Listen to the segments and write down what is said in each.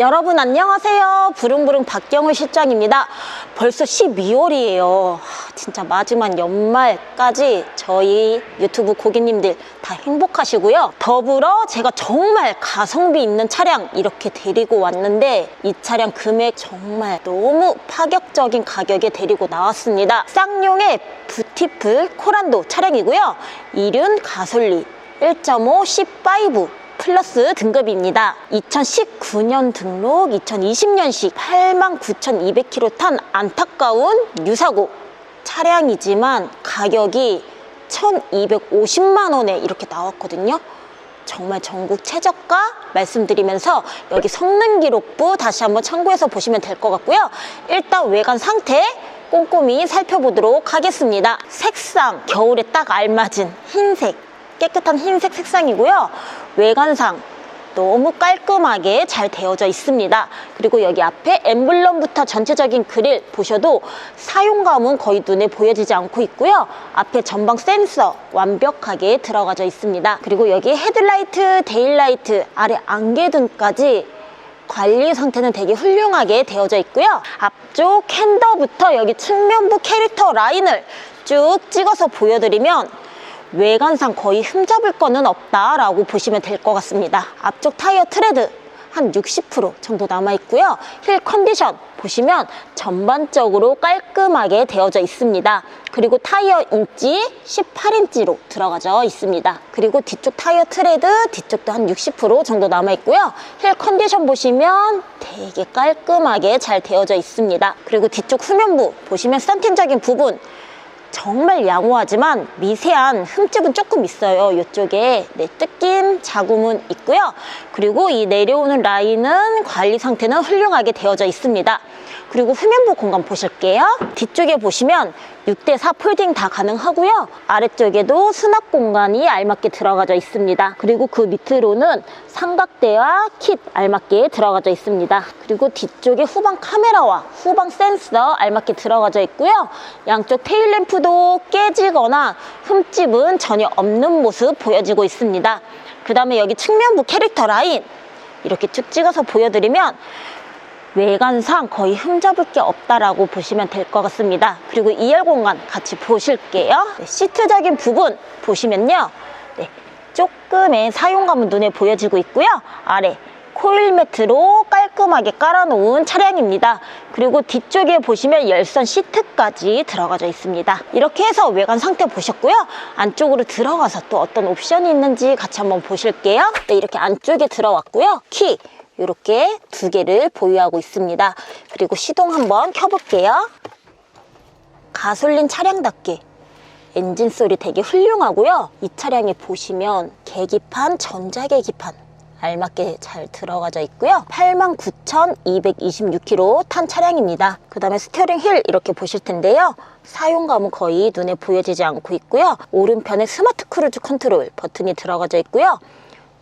여러분 안녕하세요. 부릉부릉 박경우 실장입니다. 벌써 12월이에요. 진짜 마지막 연말까지 저희 유튜브 고객님들 다 행복하시고요. 더불어 제가 정말 가성비 있는 차량 이렇게 데리고 왔는데 이 차량 금액 정말 너무 파격적인 가격에 데리고 나왔습니다. 쌍용의 부티플 코란도 차량이고요. 이륜 가솔린 1.5 C5 플러스 등급입니다. 2019년 등록, 2020년식 89,200km 탄 안타까운 유사고 차량이지만 가격이 1,250만 원에 이렇게 나왔거든요. 정말 전국 최저가 말씀드리면서 여기 성능 기록부 다시 한번 참고해서 보시면 될 것 같고요. 일단 외관 상태 꼼꼼히 살펴보도록 하겠습니다. 색상 겨울에 딱 알맞은 흰색 깨끗한 흰색 색상이고요. 외관상 너무 깔끔하게 잘 되어져 있습니다. 그리고 여기 앞에 엠블럼부터 전체적인 그릴 보셔도 사용감은 거의 눈에 보여지지 않고 있고요. 앞에 전방 센서 완벽하게 들어가져 있습니다. 그리고 여기 헤드라이트, 데일라이트, 아래 안개등까지 관리 상태는 되게 훌륭하게 되어져 있고요. 앞쪽 핸더부터 여기 측면부 캐릭터 라인을 쭉 찍어서 보여드리면 외관상 거의 흠잡을 거는 없다라고 보시면 될 것 같습니다. 앞쪽 타이어 트레드 한 60% 정도 남아있고요. 힐 컨디션 보시면 전반적으로 깔끔하게 되어져 있습니다. 그리고 타이어 인치 18인치로 들어가져 있습니다. 그리고 뒤쪽 타이어 트레드 뒤쪽도 한 60% 정도 남아있고요. 힐 컨디션 보시면 되게 깔끔하게 잘 되어져 있습니다. 그리고 뒤쪽 후면부 보시면 썬팅적인 부분 정말 양호하지만 미세한 흠집은 조금 있어요. 이쪽에 네, 뜯긴 자국은 있고요. 그리고 이 내려오는 라인은 관리 상태는 훌륭하게 되어져 있습니다. 그리고 후면부 공간 보실게요. 뒤쪽에 보시면 6대4 폴딩 다 가능하고요. 아래쪽에도 수납 공간이 알맞게 들어가져 있습니다. 그리고 그 밑으로는 삼각대와 킷 알맞게 들어가져 있습니다. 그리고 뒤쪽에 후방 카메라와 후방 센서 알맞게 들어가져 있고요. 양쪽 테일램프도 깨지거나 흠집은 전혀 없는 모습 보여지고 있습니다. 그 다음에 여기 측면부 캐릭터 라인 이렇게 쭉 찍어서 보여드리면 외관상 거의 흠잡을 게 없다라고 보시면 될 것 같습니다. 그리고 2열 공간 같이 보실게요. 네, 시트적인 부분 보시면요. 네, 조금의 사용감은 눈에 보여지고 있고요. 아래 코일 매트로 깔끔하게 깔아놓은 차량입니다. 그리고 뒤쪽에 보시면 열선 시트까지 들어가져 있습니다. 이렇게 해서 외관 상태 보셨고요. 안쪽으로 들어가서 또 어떤 옵션이 있는지 같이 한번 보실게요. 네, 이렇게 안쪽에 들어왔고요. 키 이렇게 두 개를 보유하고 있습니다. 그리고 시동 한번 켜볼게요. 가솔린 차량답게 엔진 소리 되게 훌륭하고요. 이 차량에 보시면 계기판, 전자계기판 알맞게 잘 들어가져 있고요. 89,226km 탄 차량입니다. 그 다음에 스티어링 힐 이렇게 보실 텐데요. 사용감은 거의 눈에 보여지지 않고 있고요. 오른편에 스마트 크루즈 컨트롤 버튼이 들어가져 있고요.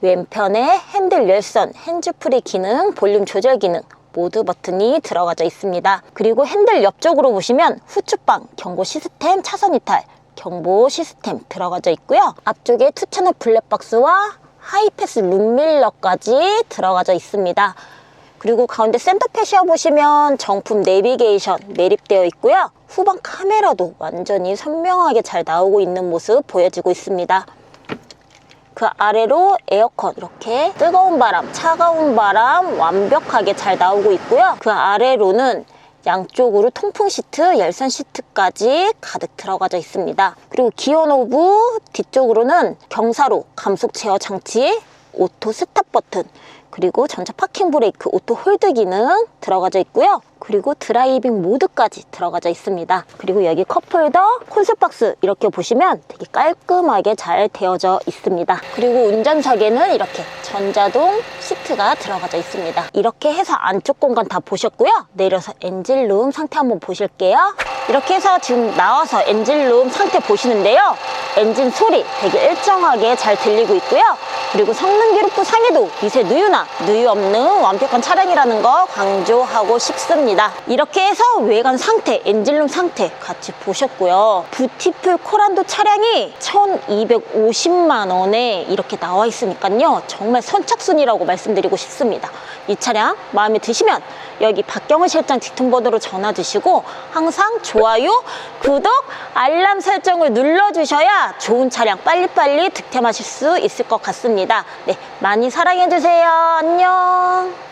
왼편에 핸들 열선, 핸즈프리 기능, 볼륨 조절 기능 모드 버튼이 들어가져 있습니다. 그리고 핸들 옆쪽으로 보시면 후추방, 경고 시스템, 차선 이탈, 경보 시스템 들어가져 있고요. 앞쪽에 투채널 블랙박스와 하이패스 룸밀러까지 들어가져 있습니다. 그리고 가운데 센터 패시어 보시면 정품 내비게이션 매립되어 있고요. 후방 카메라도 완전히 선명하게 잘 나오고 있는 모습 보여지고 있습니다. 그 아래로 에어컨 이렇게 뜨거운 바람, 차가운 바람 완벽하게 잘 나오고 있고요. 그 아래로는 양쪽으로 통풍 시트, 열선 시트까지 가득 들어가져 있습니다. 그리고 기어 노브 뒤쪽으로는 경사로 감속 제어 장치, 오토 스탑 버튼, 그리고 전자 파킹 브레이크, 오토 홀드 기능 들어가져 있고요. 그리고 드라이빙 모드까지 들어가져 있습니다. 그리고 여기 컵홀더, 콘솔박스 이렇게 보시면 되게 깔끔하게 잘 되어져 있습니다. 그리고 운전석에는 이렇게 전자동 시트가 들어가져 있습니다. 이렇게 해서 안쪽 공간 다 보셨고요. 내려서 엔진룸 상태 한번 보실게요. 이렇게 해서 지금 나와서 엔진룸 상태 보시는데요. 엔진 소리 되게 일정하게 잘 들리고 있고요. 그리고 성능 기록부 상에도 미세 누유나 누유 없는 완벽한 차량이라는 거 강조하고 싶습니다. 이렇게 해서 외관 상태, 엔진룸 상태 같이 보셨고요. 부티풀 코란도 차량이 1250만 원에 이렇게 나와 있으니까요. 정말 선착순이라고 말씀드리고 싶습니다. 이 차량 마음에 드시면 여기 박경은 실장 뒷통번호로 전화 주시고 항상 좋아요, 구독, 알람 설정을 눌러주셔야 좋은 차량 빨리빨리 득템하실 수 있을 것 같 습니다. 네, 많이 사랑해주세요. 안녕.